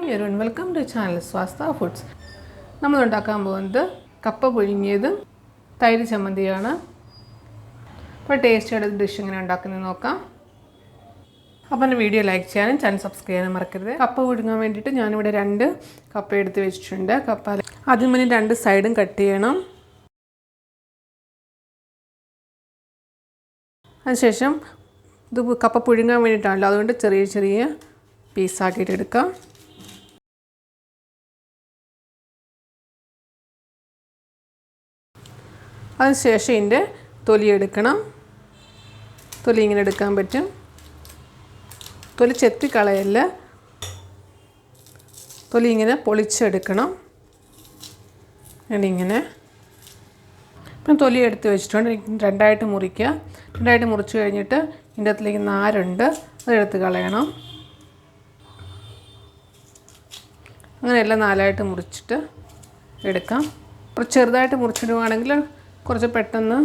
Hi Arun welcome to channel Swastha foods നമ്മൾ ഉണ്ടാക്കാൻ പോകുന്നത് കപ്പ പുഴുങ്ങിയതും തൈര് ചമ്മന്തിയാണ്. അപ്പോൾ ടേസ്റ്റിയുടെ ഡിഷ് എങ്ങനെ ഉണ്ടാക്കുന്നത് നോക്കാം. അപ്പോൾ എന്റെ വീഡിയോ ലൈക്ക് ചെയ്യാനും ചാനൽ സബ്സ്ക്രൈബ് ചെയ്യാനും മറക്കരുത്. കപ്പ പുഴുങ്ങാൻ വേണ്ടിയിട്ട് ഞാനിവിടെ രണ്ട് കപ്പ എടുത്ത് വെച്ചിട്ടുണ്ട്. കപ്പ ആദ്യം തന്നെ രണ്ട് സൈഡും കട്ട് ചെയ്യണം. അതിനുശേഷം ഇത് കപ്പ പുഴുങ്ങാൻ വേണ്ടിയിട്ടാണല്ലോ. അതുകൊണ്ട് ചെറിയ ചെറിയ പീസാക്കിയിട്ട് എടുക്കാം. അതിനുശേഷം ഇതിന്റെ തൊലി എടുക്കണം. തൊലി ഇങ്ങനെ എടുക്കാൻ പറ്റും. തൊലി ചെത്തി കളയല്ല. തൊലി ഇങ്ങനെ പൊളിച്ചെടുക്കണം. എന്നിങ്ങനെ ഇപ്പം തൊലി എടുത്ത് വെച്ചിട്ടുണ്ട്. രണ്ടായിട്ട് മുറിക്കുക. രണ്ടായിട്ട് മുറിച്ച് കഴിഞ്ഞിട്ട് ഇതിന്റെ അകത്തിലേക്ക് നാരുണ്ട്. അതെടുത്ത് കളയണം. അങ്ങനെയെല്ലാം നാലായിട്ട് മുറിച്ചിട്ട് എടുക്കാം. ചെറുതായിട്ട് മുറിച്ചിടുവാണെങ്കിൽ കുറച്ച് പെട്ടെന്ന്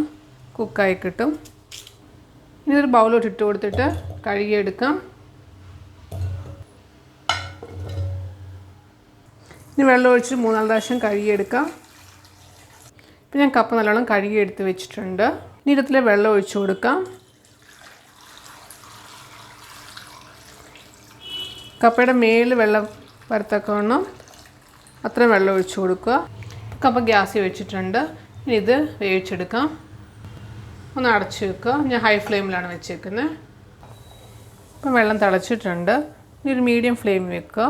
കുക്കായി കിട്ടും. ഇനി ഒരു ബൗളിലോട്ട് ഇട്ട് കൊടുത്തിട്ട് കഴുകിയെടുക്കാം. ഇനി വെള്ളം ഒഴിച്ച് മൂന്നാൽ പ്രാവശ്യം കഴുകിയെടുക്കാം. ഇപ്പം ഞാൻ കപ്പ നല്ലോണം കഴുകിയെടുത്ത് വെച്ചിട്ടുണ്ട്. ഇനി ഇടത്തിൽ വെള്ളം ഒഴിച്ച് കൊടുക്കാം. കപ്പയുടെ മേലിൽ വെള്ളം വരത്തക്കവണ്ണം അത്രയും വെള്ളം ഒഴിച്ച് കൊടുക്കുക. കപ്പ ഗ്യാസിൽ വെച്ചിട്ടുണ്ട്. ഇനി ഇത് വേവിച്ചെടുക്കാം. ഒന്ന് അടച്ചു വെക്കുക. ഞാൻ ഹൈ ഫ്ലെയിമിലാണ് വെച്ചേക്കുന്നത്. ഇപ്പം വെള്ളം തിളച്ചിട്ടുണ്ട്. ഇനി ഒരു മീഡിയം ഫ്ലെയിം വെക്കുക.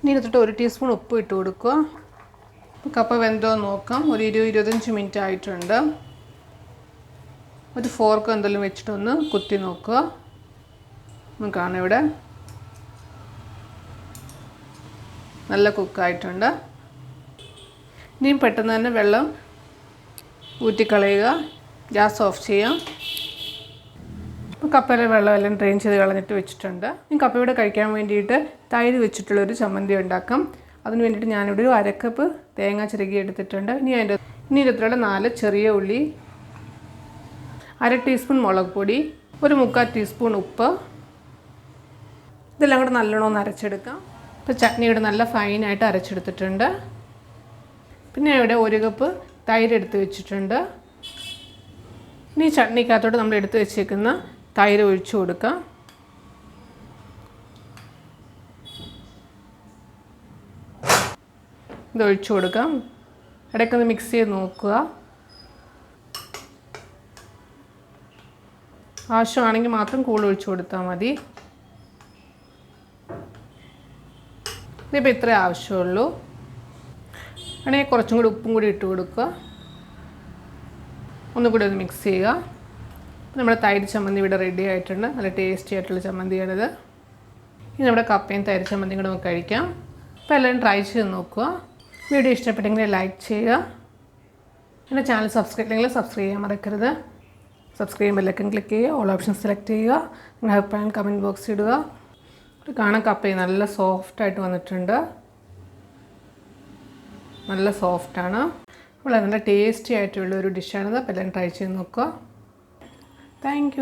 ഇനി എടുത്തിട്ട് ഒരു ടീസ്പൂൺ ഉപ്പ് ഇട്ട് കൊടുക്കുക. കപ്പ വെന്തോ നോക്കാം. ഒരു ഇരുപത് ഇരുപത്തഞ്ച് മിനിറ്റ് ആയിട്ടുണ്ട്. ഒരു ഫോർക്ക് എന്തെങ്കിലും വെച്ചിട്ടൊന്ന് കുത്തി നോക്കുക. ഒന്ന് കാണാം ഇവിടെ? നല്ല കുക്കായിട്ടുണ്ട് ഇനിയും പെട്ടെന്ന് തന്നെ വെള്ളം ഊറ്റിക്കളയുക. ഗ്യാസ് ഓഫ് ചെയ്യാം. ഇപ്പോൾ കപ്പയിലെ വെള്ളമെല്ലാം ഡ്രെയിൻ ചെയ്ത് കളഞ്ഞിട്ട് വെച്ചിട്ടുണ്ട്. ഇനി കപ്പയുടെ കഴിക്കാൻ വേണ്ടിയിട്ട് തൈര് വെച്ചിട്ടുള്ളൊരു ചമ്മന്തി ഉണ്ടാക്കാം. അതിന് വേണ്ടിയിട്ട് ഞാനിവിടെ ഒരു അരക്കപ്പ് തേങ്ങ ചിരകി എടുത്തിട്ടുണ്ട്. ഇനി അതിന്റെ ഇനി ഇതിലുള്ള നാല് ചെറിയ ഉള്ളി അര ടീസ്പൂൺ മുളക് പൊടി ഒരു മുക്കാൽ ടീസ്പൂൺ ഉപ്പ്. ഇതെല്ലാം കൂടെ നല്ലോണം ഒന്ന് അരച്ചെടുക്കാം. ഇപ്പോൾ ചട്നി ഇവിടെ നല്ല ഫൈനായിട്ട് അരച്ചെടുത്തിട്ടുണ്ട്. പിന്നെ ഇവിടെ ഒരു കപ്പ് തൈര് എടുത്ത് വെച്ചിട്ടുണ്ട്. ഇനി ചട്നിക്കകത്തോട്ട് നമ്മൾ എടുത്ത് വെച്ചേക്കുന്ന തൈര് ഒഴിച്ചു കൊടുക്കാം. ഇത് ഒഴിച്ചു കൊടുക്കാം. ഇടയ്ക്കൊന്ന് മിക്സ് ചെയ്ത് നോക്കുക. ആവശ്യമാണെങ്കിൽ മാത്രം കൂൾ ഒഴിച്ചു കൊടുത്താൽ മതി. ഇതിപ്പോൾ ഇത്രേ ആവശ്യമുള്ളൂ. വേണമെങ്കിൽ കുറച്ചും കൂടി ഉപ്പും കൂടി ഇട്ട് കൊടുക്കുക. ഒന്നും കൂടി ഒന്ന് മിക്സ് ചെയ്യുക. നമ്മുടെ തൈര് ചമ്മന്തി ഇവിടെ റെഡി ആയിട്ടുണ്ട്. നല്ല ടേസ്റ്റി ആയിട്ടുള്ള ചമ്മന്തിയാണിത്. ഇനി നമ്മുടെ കപ്പയും തൈര് ചമ്മന്തിയും കൂടെ നമുക്ക് കഴിക്കാം. അപ്പോൾ എല്ലാവരും ട്രൈ ചെയ്ത് നോക്കുക. വീഡിയോ ഇഷ്ടപ്പെട്ടെങ്കിൽ ലൈക്ക് ചെയ്യുക. എന്റെ ചാനൽ സബ്സ്ക്രൈബ് ഇല്ലെങ്കിൽ സബ്സ്ക്രൈബ് ചെയ്യാൻ മറക്കരുത്. സബ്സ്ക്രൈബ് ചെയ്യുമ്പോഴേക്കും ക്ലിക്ക് ചെയ്യുക. ഓൾ ഓപ്ഷൻ സെലക്ട് ചെയ്യുക. നിങ്ങളുടെ അഭിപ്രായം കമന്റ് ബോക്സ് ഇടുക. കാണാൻ കപ്പയും നല്ല സോഫ്റ്റായിട്ട് വന്നിട്ടുണ്ട്. നല്ല സോഫ്റ്റാണ് വളരെ നല്ല ടേസ്റ്റി ആയിട്ടുള്ള ഒരു ഡിഷാണിത് അപ്പോൾ എല്ലാം ട്രൈ ചെയ്ത് നോക്കുക. താങ്ക്